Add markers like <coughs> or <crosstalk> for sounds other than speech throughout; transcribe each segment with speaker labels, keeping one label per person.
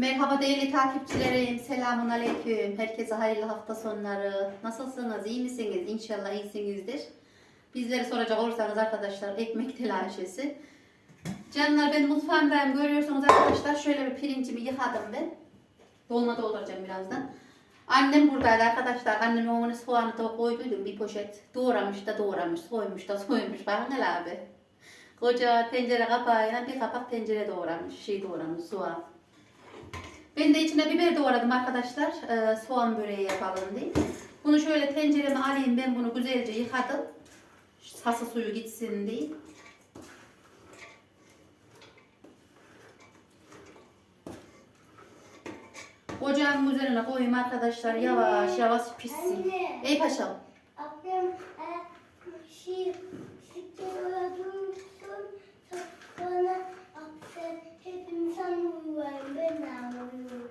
Speaker 1: Merhaba değerli takipçilerim. Selamun aleyküm. Herkese hayırlı hafta sonları. Nasılsınız? İyi misiniz? İnşallah iyisinizdir. Bizleri soracak olursanız arkadaşlar ekmek telaşesi. Canlar ben mutfağımdayım. Görüyorsunuz arkadaşlar şöyle bir pirincimi yıkadım ben. Dolma dolduracağım birazdan. Annem buradaydı arkadaşlar. Annem onu soğanı da koyduydum bir poşet. Doğramış da doğramış, soymuş da soymuş. Bakın abi. Koca tencere kapağıyla bir kapak tencere doğramış. Şey doğramış, soğan. Ben de içine biber doğradım arkadaşlar. Ee, soğan böreği yapalım diye. Bunu şöyle tencereme alayım. Ben bunu güzelce yıkadım. Sası suyu gitsin diye. Ocağın üzerine koyayım arkadaşlar. Yavaş yavaş pişsin.
Speaker 2: Anne.
Speaker 1: Ey paşam.
Speaker 2: Ablam e, şey sigara dursun sonra akşam hepimiz uyuyorum ben de uyuyorum.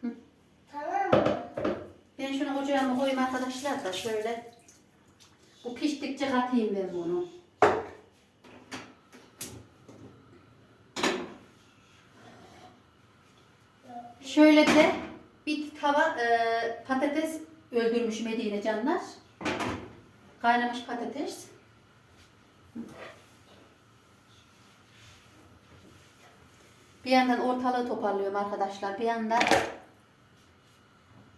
Speaker 1: Hı.
Speaker 2: Tamam mı?
Speaker 1: Ben şunu ocağıma koyayım arkadaşlar da şöyle. Bu piştikçe katayım ben bunu. Şöyle de bir tava e, patates öldürmüş Medine canlar. Kaynamış patates. Bir yandan ortalığı toparlıyorum arkadaşlar. Bir yandan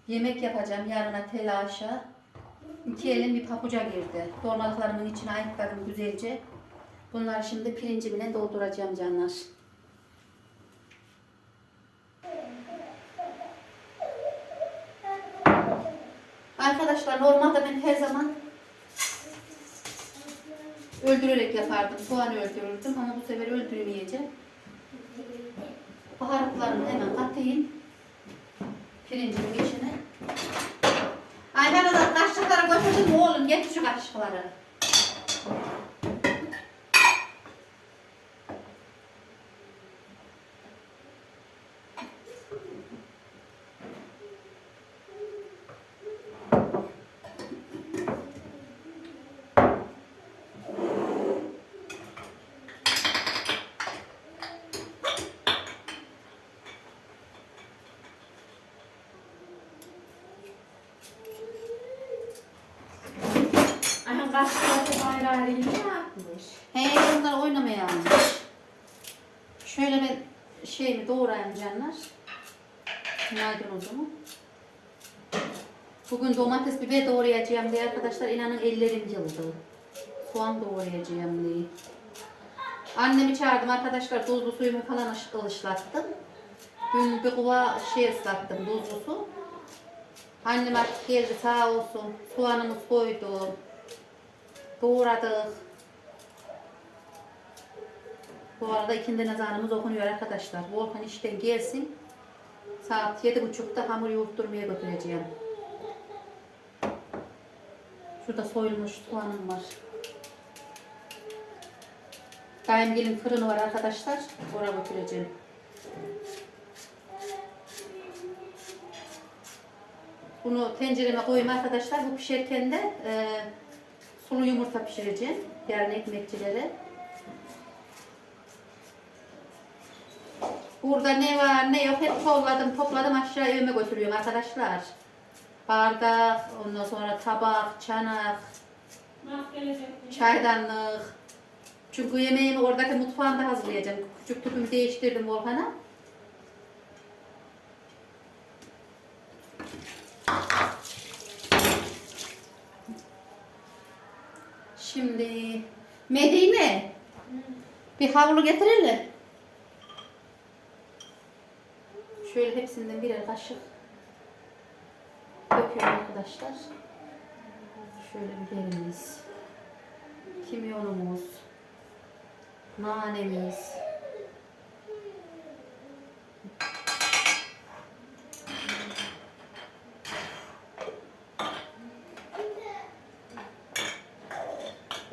Speaker 1: yemek yapacağım yarına telaşa. İki elim bir papuca girdi. Dolmalıklarımın içine ayıkladım güzelce. Bunları şimdi pirincimle dolduracağım canlar. Arkadaşlar normalde ben her zaman öldürerek yapardım. Soğan öldürürdüm ama bu sefer öldürmeyeceğim. Baharatlarımı hemen katayım. Pirincimin içine. Aynen da kaşıkları götürdün mü oğlum? Getir şu kaşıkları.
Speaker 3: Ayhan gazeteleri ayrı ayrı yine yapmış.
Speaker 1: He bunlar oynamaya almış. Şöyle ben şeyimi doğrayayım canlar. Maydanozumu. Bugün domates biber doğrayacağım diye arkadaşlar inanın ellerim yıldı. Soğan doğrayacağım diye. Annemi çağırdım arkadaşlar tuzlu suyumu falan ış- ılıslattım. Dün bir kuva şey ıslattım tuzlu su. Annem artık geldi sağ olsun. Soğanımız koydu. Doğradık. Bu arada ikindi nazarımız okunuyor arkadaşlar. Volkan işten gelsin. Saat yedi buçukta hamur yoğurtturmaya götüreceğim. Şurada soyulmuş soğanım var. Daimgelin fırını var arkadaşlar. Oraya götüreceğim. Bunu tencereme koyayım arkadaşlar. Bu pişerken de e, sulu yumurta pişireceğim. Yarın ekmekçilere. Burada ne var ne yok hep topladım topladım aşağı evime götürüyorum arkadaşlar. Bardak, ondan sonra tabak, çanak, çaydanlık. Çünkü yemeğimi oradaki mutfağımda hazırlayacağım. Küçük tüpümü değiştirdim Volkan'a. Şimdi Medine bir havlu getirelim. Şöyle hepsinden birer kaşık döküyorum arkadaşlar. Şöyle biberimiz, kimyonumuz, nanemiz,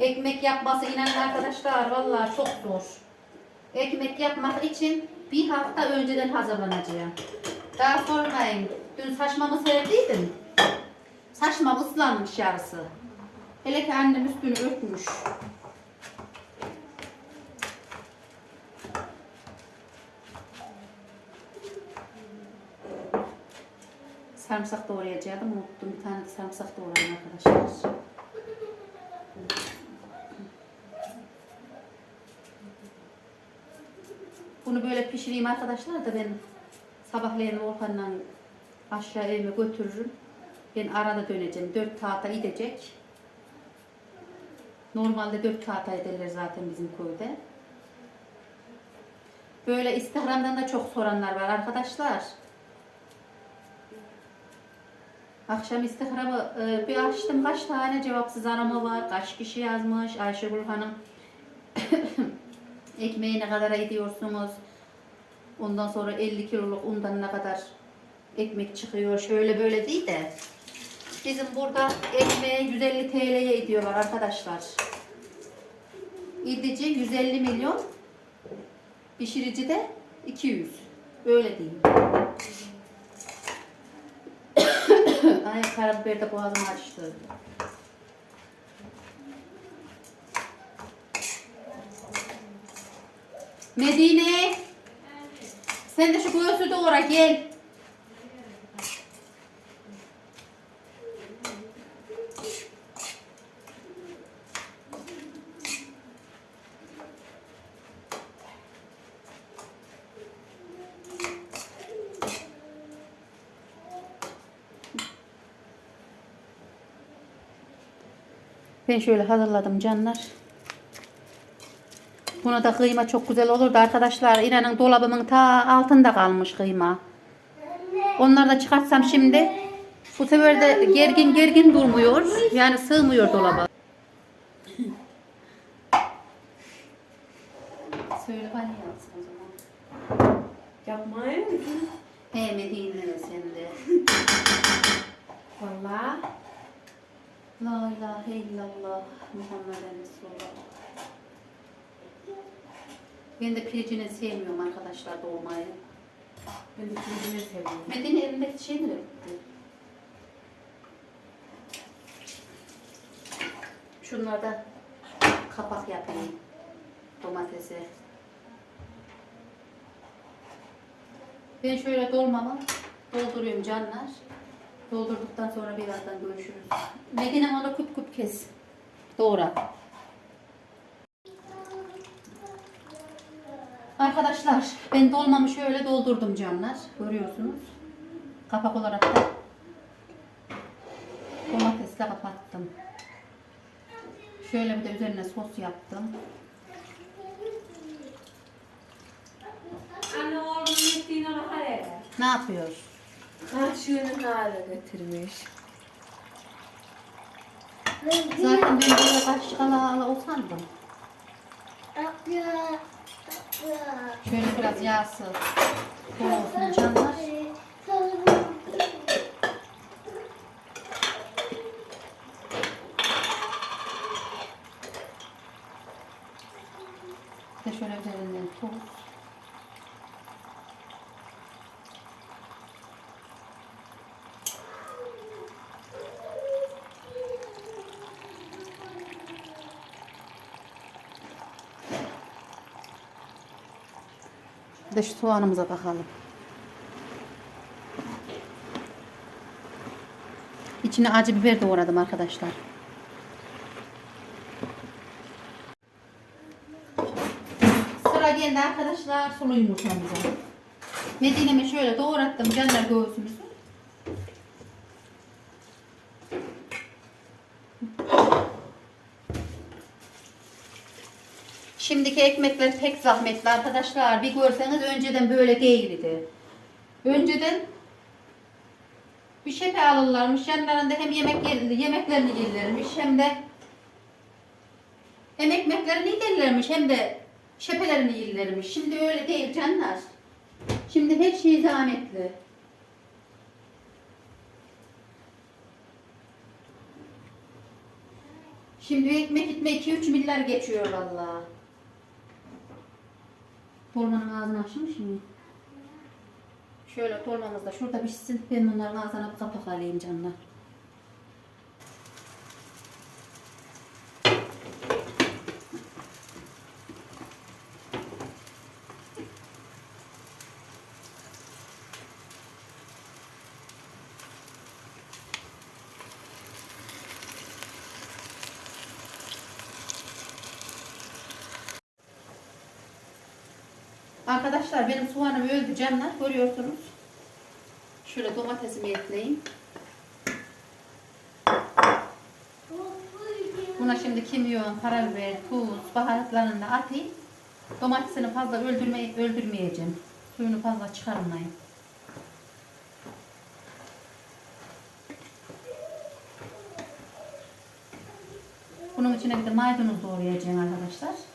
Speaker 1: Ekmek yapması inanın arkadaşlar vallahi çok zor. Ekmek yapmak için bir hafta önceden hazırlanacağım. Daha sormayın. Dün saçmamı serdiydim. Saçmam ıslanmış yarısı. Hele ki annem üstünü örtmüş. sarımsak doğrayacaktım. Unuttum. Bir tane sarımsak doğrayayım arkadaşlar. Bunu böyle pişireyim arkadaşlar da ben sabahleyin Volkan'la aşağı evime götürürüm. Ben arada döneceğim. Dört tahta gidecek. Normalde dört tahta ederler zaten bizim köyde. Böyle Instagram'dan da çok soranlar var arkadaşlar. Akşam Instagram'ı e, bir açtım kaç tane cevapsız arama var. Kaç kişi yazmış. Ayşegül Hanım ekmeği ne kadar ediyorsunuz? Ondan sonra 50 kiloluk undan ne kadar ekmek çıkıyor? Şöyle böyle değil de. Bizim burada ekmeği 150 TL'ye ediyorlar arkadaşlar. İdici 150 milyon. Pişirici de 200. Öyle diyeyim. <coughs> Ay karabiber de boğazımı açtı. Medine. Sen de şu göğsü doğra gel. Ben şöyle hazırladım canlar. Buna da kıyma çok güzel olurdu arkadaşlar. İnanın dolabımın ta altında kalmış kıyma. Onları da çıkartsam şimdi bu sefer de gergin gergin durmuyor. Yani sığmıyor dolaba. Söyle bana yapsın o zaman.
Speaker 3: Yapmayın.
Speaker 1: Sen de.
Speaker 3: Valla.
Speaker 1: La ilahe illallah Muhammeden Resulullah. Ben de piricini sevmiyorum arkadaşlar dolmayı.
Speaker 3: Ben de kendimi seviyorum.
Speaker 1: Medine elindeki şey gitti? Şunlarda kapak yapayım. Domatesi. Ben şöyle dolmamı dolduruyorum canlar. Doldurduktan sonra birazdan görüşürüz. Medine onu küp küp kes. Doğra. Arkadaşlar ben dolmamı şöyle doldurdum canlar. Görüyorsunuz. Kapak olarak da domatesle kapattım. Şöyle bir de üzerine sos yaptım.
Speaker 3: Anne oğlum gittiğine bakar ya.
Speaker 1: Ne yapıyor?
Speaker 3: Ah şunu hale getirmiş.
Speaker 1: Zaten ben böyle kaşık ala ala utandım.
Speaker 2: Abla.
Speaker 1: Şöyle biraz yağsı bol olsun canlar. Bir de şöyle üzerinden tuz. Bir de şu soğanımıza bakalım. İçine acı biber doğradım arkadaşlar. Sıra geldi arkadaşlar sulu yumurtamıza. Medine'mi şöyle doğrattım canlar göğsümüzü. Ekmekler pek zahmetli arkadaşlar. Bir görseniz önceden böyle değildi. Önceden bir şepe alırlarmış. Yanlarında hem yemek yer- yemeklerini yerlermiş hem de hem ekmeklerini yerlermiş hem de şepelerini yerlermiş. Şimdi öyle değil canlar. Şimdi her şey zahmetli. Şimdi ekmek gitme 2-3 milyar geçiyor vallahi. Dolmanın ağzını açmış mı? Şöyle dolmamız da şurada pişsin. Ben bunların ağzına bir kapak alayım canlar. Arkadaşlar benim soğanım öldü canlar. Görüyorsunuz. Şöyle domatesimi ekleyeyim. Buna şimdi kimyon, karabiber, tuz, baharatlarını da atayım. Domatesini fazla öldürme, öldürmeyeceğim. Suyunu fazla çıkarmayayım. Bunun içine bir de maydanoz doğrayacağım arkadaşlar.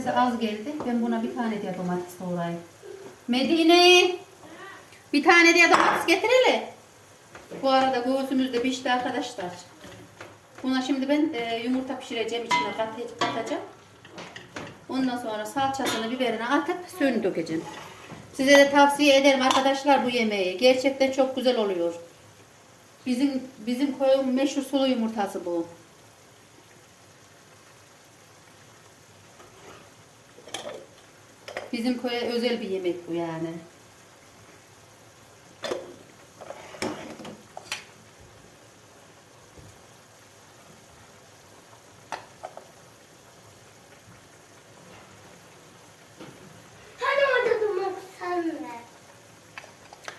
Speaker 1: Domatesi az geldi. Ben buna bir tane diye domates doğrayayım. Medine! Bir tane diye domates getirelim. Bu arada göğsümüz de pişti arkadaşlar. Buna şimdi ben e, yumurta pişireceğim içine kat- katacağım. Ondan sonra salçasını biberini atıp suyunu dökeceğim. Size de tavsiye ederim arkadaşlar bu yemeği. Gerçekten çok güzel oluyor. Bizim bizim koyun meşhur sulu yumurtası bu. Bizim köye özel bir yemek bu yani.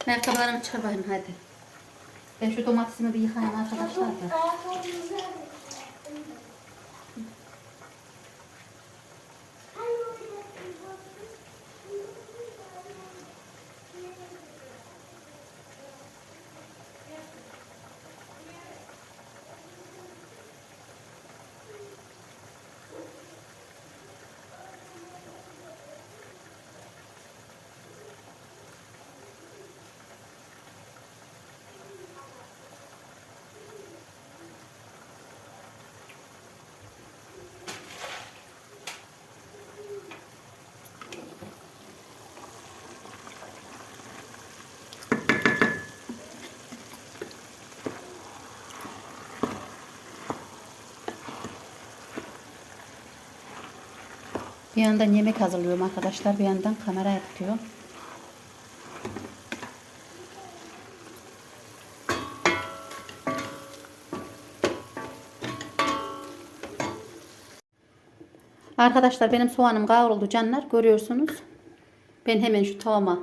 Speaker 1: Ayakkabılarımı çıkar bakayım hadi. Ben şu domatesimi bir yıkayayım arkadaşlar da. Bir yandan yemek hazırlıyorum arkadaşlar. Bir yandan kameraya tutuyorum. Arkadaşlar benim soğanım kavruldu canlar. Görüyorsunuz. Ben hemen şu tavama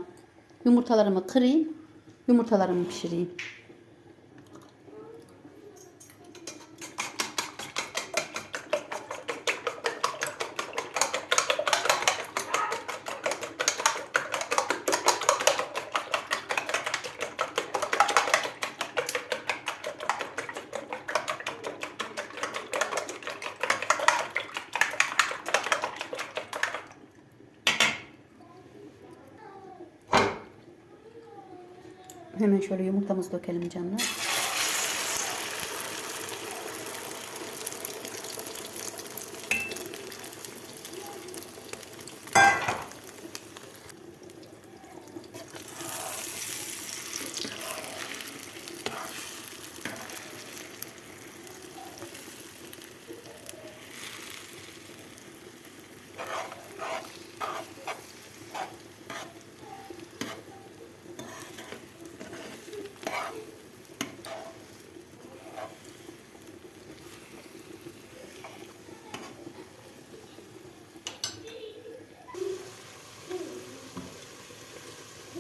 Speaker 1: yumurtalarımı kırayım. Yumurtalarımı pişireyim. Hemen şöyle yumurtamızı dökelim canlar.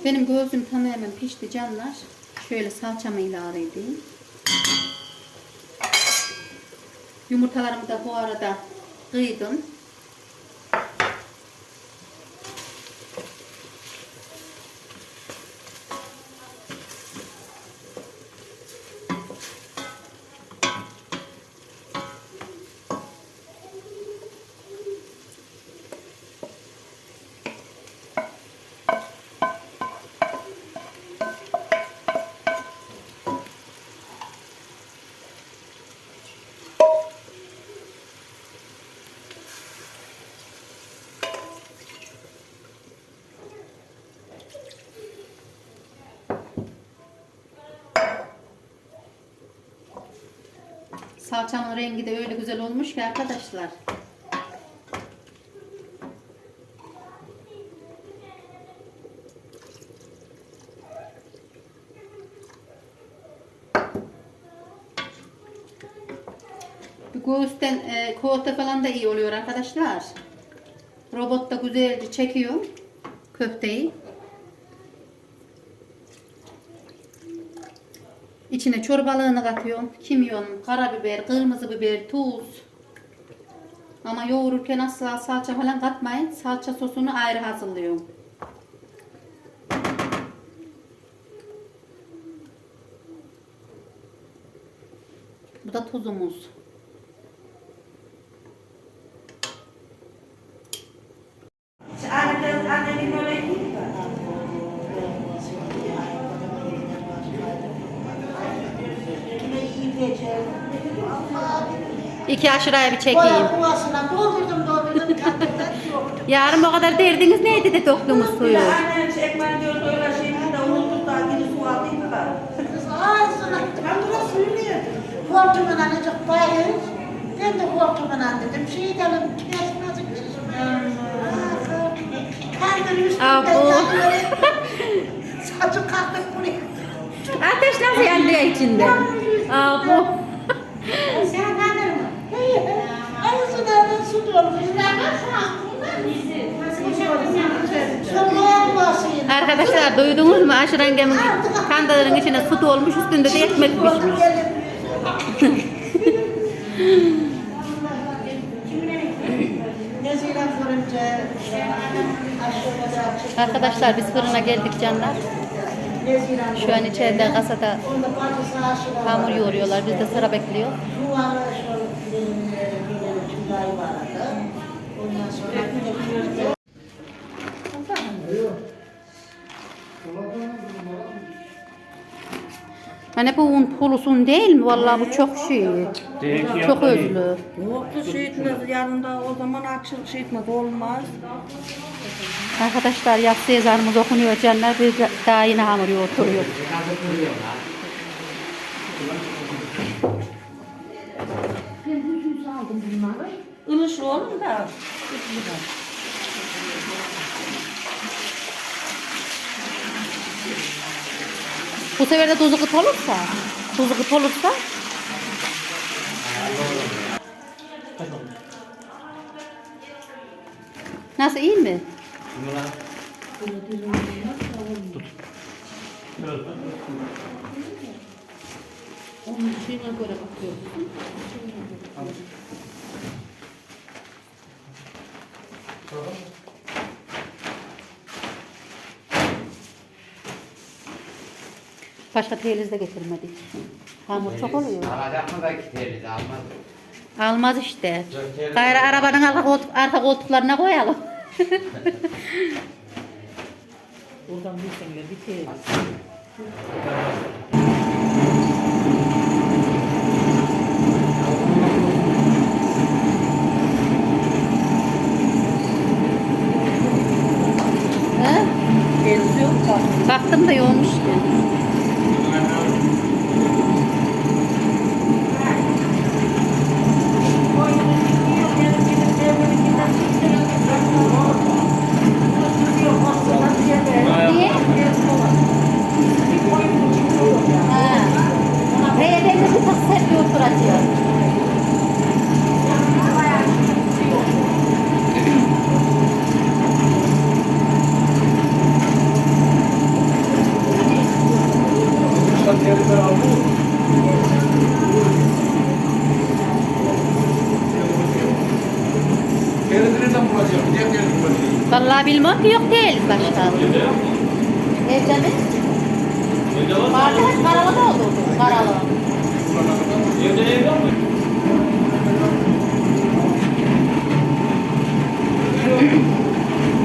Speaker 1: Benim gözüm tamamen pişti canlar. Şöyle salçamı ilave edeyim. Yumurtalarımı da bu arada kıydım. Salçamın rengi de öyle güzel olmuş ki arkadaşlar. Göğüsten e, koğutta falan da iyi oluyor arkadaşlar. Robot da güzelce çekiyor köfteyi. İçine çorbalığını katıyorum. Kimyon, karabiber, kırmızı biber, tuz. Ama yoğururken asla salça falan katmayın. Salça sosunu ayrı hazırlıyorum. Bu da tuzumuz.
Speaker 2: Annem, annemin öyle değil mi?
Speaker 1: İki aşırıya bir çekeyim.
Speaker 4: Boya kovasına doldurdum doldurdum. <laughs>
Speaker 1: Yarın o kadar derdiniz neydi de döktünüz suyu?
Speaker 2: Annem çekmen diyor öyle şeyini de unuttuk da gidip su aldıydı da.
Speaker 4: Kız <laughs> ağzına. Ben burası söylüyorum. Hortumun anacık bayır. Ben de hortumun an dedim. Şey edelim. Kesmezlik Karnın üstünde
Speaker 1: Abo.
Speaker 4: yanıyor. Saçı kalkıp buraya.
Speaker 1: Ateş nasıl yanıyor içinde? Aa bu.
Speaker 4: Sen kanır mı? Hayır. Ağzına hemen su dolmuş. Soğuğa bulasıyım.
Speaker 1: Arkadaşlar duydunuz mu? Aşırı annemin kandırın içine su dolmuş üstünde de ekmek pişmiş. Arkadaşlar biz fırına geldik canlar. Şu an içeride kasada hamur yoğuruyorlar. Biz de sıra bekliyor.
Speaker 4: Ondan sonra
Speaker 1: Hani bu un pulusun değil mi? Vallahi bu çok şey. Çok özlü.
Speaker 2: Yoktu şey etmez yanında o zaman açıl şey etmez olmaz.
Speaker 1: Arkadaşlar yatsı ezanımız okunuyor canlar. De daha yine hamur yoğurtuyoruz.
Speaker 2: Ilışlı olur da.
Speaker 1: Bu sefer de tuzu kıt olursa, tuzu kıt olursa Nasıl iyi mi? Onun şeyine göre bakıyorsun. Başka teyliz de getirmedik. Hamur çok oluyor.
Speaker 5: Alacak mı da iki teliz almaz.
Speaker 1: Almaz işte. Gayrı arabanın arka, koltuk, arka koltuklarına koyalım. <laughs>
Speaker 2: Oradan bir sene bir
Speaker 1: He?
Speaker 2: Benziyor mu?
Speaker 1: Baktım da yoğunmuş ki. Niye? Ha. Neye de bir tık sert bir oturacak.
Speaker 5: Nereden bulacağım? Niye gelin bulacağım?
Speaker 1: Vallahi bilmem ki yok değiliz başka. Evde mi? Vardı hep karalı da oldu. Karalı.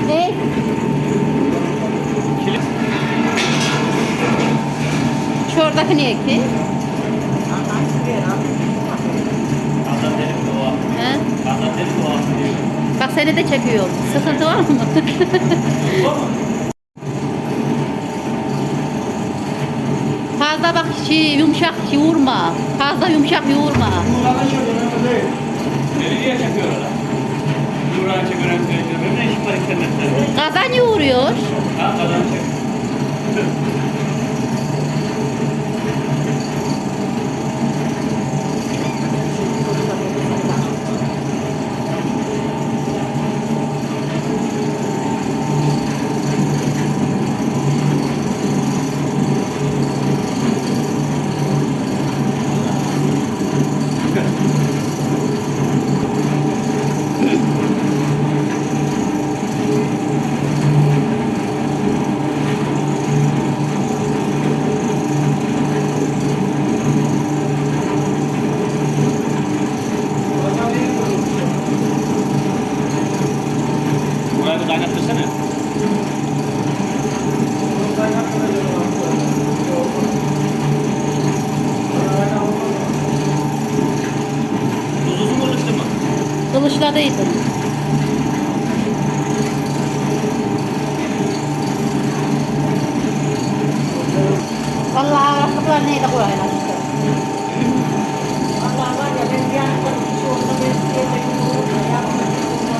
Speaker 1: Ne? Şuradaki ne ki? He? Bak seni de çekiyor. Sıkıntı var mı? <laughs> Fazla bak şey, yumuşak yoğurma. Fazla yumuşak yoğurma.
Speaker 6: Nereye çekiyorlar? Yuran çekiyorum, çekiyorum. Ne iş var internette?
Speaker 1: Kazan yoğuruyor.
Speaker 6: Ha, kazan çek.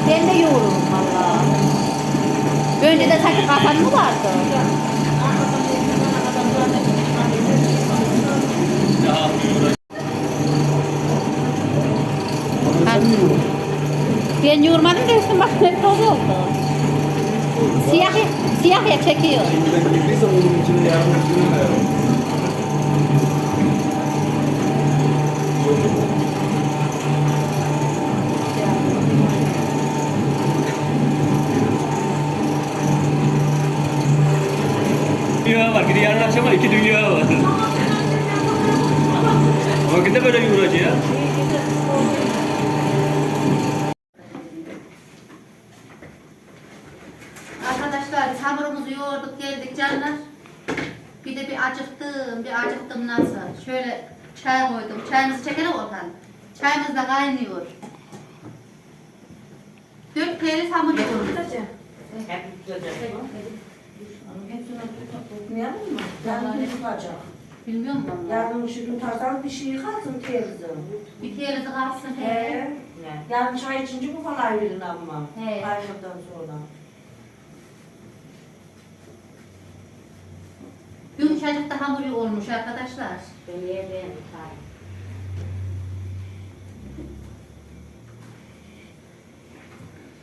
Speaker 3: Ben
Speaker 1: de yoğururum valla. Önceden sanki kafan mı vardı? Ben yoğurmadım da üstüm başım hep toz oldu. Siyah, siyah ya çekiyor.
Speaker 6: Var. Bir de yarın akşama iki dünya var. Vakitte böyle yoğuracı ya.
Speaker 1: Arkadaşlar hamurumuzu yoğurduk geldik canlar. Bir de bir acıktım, bir acıktım nasıl? Şöyle çay koydum. Çayımızı çekelim oradan. Çayımız da kaynıyor. Dört TL hamur yoğurduk.
Speaker 2: Tutmayalım mı? Yarın tutacak.
Speaker 1: Bilmiyorum valla.
Speaker 2: Yarın şu tutarsan bir şey kalsın teyze.
Speaker 1: Bir TL'si kalsın.
Speaker 2: He.
Speaker 1: He.
Speaker 2: Yarın çay içince bu falan verin ama.
Speaker 1: He.
Speaker 2: Ayrıldıktan sonra.
Speaker 1: Yumuşacık da hamur olmuş arkadaşlar.
Speaker 3: Ben yemeğim tutarım.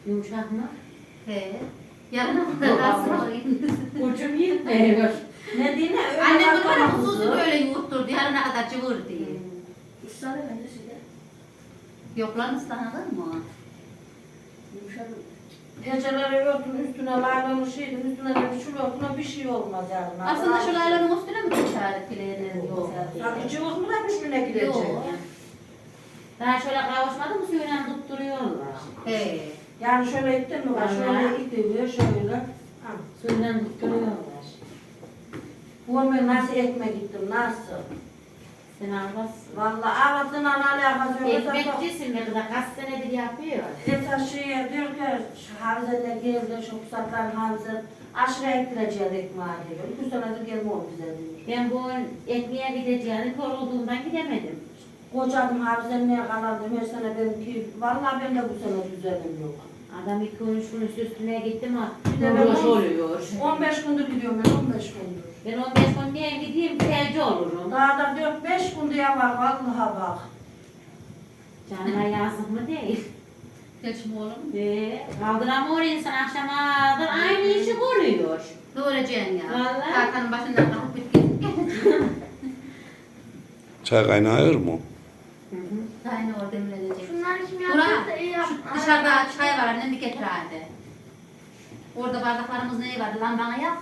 Speaker 3: Yumuşak mı?
Speaker 1: He. Yarına kadar kalsın.
Speaker 3: Ucum yetmiyor.
Speaker 2: Ne diyeyim öyle
Speaker 1: Annem
Speaker 2: bakma
Speaker 1: bana uzun böyle yoğurtturdu. Yarına kadar cıvır diye.
Speaker 3: Israr ben de size.
Speaker 1: Yok lan ıslanılır mı?
Speaker 3: Yumuşak.
Speaker 2: Pencereleri örtün üstüne laylanın şeyin üstüne de bir şul örtün bir şey olmaz yarın.
Speaker 1: Aslında şu laylanın üstüne mi geçer filenin yok?
Speaker 2: Sanki cıvık mı da birbirine gidecek.
Speaker 1: Yok.
Speaker 3: Daha şöyle kavuşmadı mı suyla tutturuyorlar.
Speaker 1: He.
Speaker 2: Yani şöyle ittin mi
Speaker 3: Vallahi.
Speaker 2: şöyle itiyor, şöyle. Ha.
Speaker 3: Suyla tutturuyorlar.
Speaker 2: Bu ben nasıl ekmek gittim, nasıl?
Speaker 3: Sen almazsın.
Speaker 2: Vallahi ağzına alakası yok.
Speaker 3: Ekmekçisin ne kadar kaç senedir yapıyor.
Speaker 2: Esas şeye diyor ki, şu Havize'de geldi, şu pusatlar Havize, aşırı ektireceğiz ekmeği diyor. İki senedir gelme o bize diyor.
Speaker 3: Ben bu ekmeğe gideceğini korulduğumdan gidemedim.
Speaker 2: Kocadım Havize'nin kalandım her sene benimki, vallahi ben de bu sene düzenim yok.
Speaker 3: Adam gün üst üstüne gitti mi?
Speaker 2: On-
Speaker 3: oluyor.
Speaker 2: 15 gündür gidiyorum ben, 15 gündür.
Speaker 3: Ben 15 gün diye gideyim telci olurum.
Speaker 2: Daha da 4-5 gün diye var, vallahi bak.
Speaker 3: Canına yazık mı değil.
Speaker 1: Geçim oğlum.
Speaker 3: Ee, kaldıramıyor insan akşama kadar aynı işi görüyor.
Speaker 1: Doğrayacaksın ya.
Speaker 3: Vallahi.
Speaker 1: Tahtanın başından kalkıp git.
Speaker 7: Çay kaynıyor mu?
Speaker 1: Aynı orada demlenecek.
Speaker 8: Şunlar kim yaptıysa
Speaker 1: dışarıda çay var annem bir getir hadi. Orada bardaklarımız neyi vardı lan bana yak.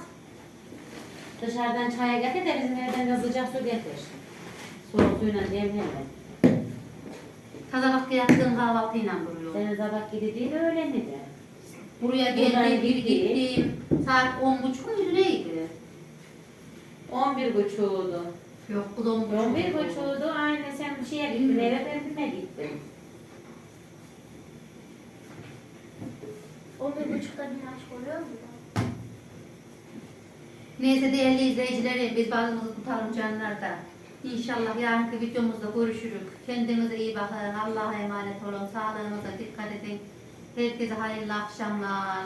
Speaker 3: Dışarıdan çaya getir de bizim evden de sıcak su getir. Soğuk suyla demleme.
Speaker 1: Taza vakti yaptığım kahvaltıyla duruyor.
Speaker 3: Senin sabah gibi değil öyle mi de?
Speaker 1: Buraya geldim, bir
Speaker 3: gitti.
Speaker 1: gittim. Saat on buçuk mu neydi?
Speaker 3: 11 buçuğuydu.
Speaker 1: Yok bu da on buçuk.
Speaker 3: 11 buçuğuydu. Aynı sen bir şeye gittin eve ben gittim.
Speaker 8: O bir buçukta bir aşk oluyor mu?
Speaker 1: Neyse değerli izleyicilerim biz bazımızı tutalım canlarda. İnşallah yarınki videomuzda görüşürük. Kendinize iyi bakın. Allah'a emanet olun. Sağlığınıza dikkat edin. Herkese hayırlı akşamlar.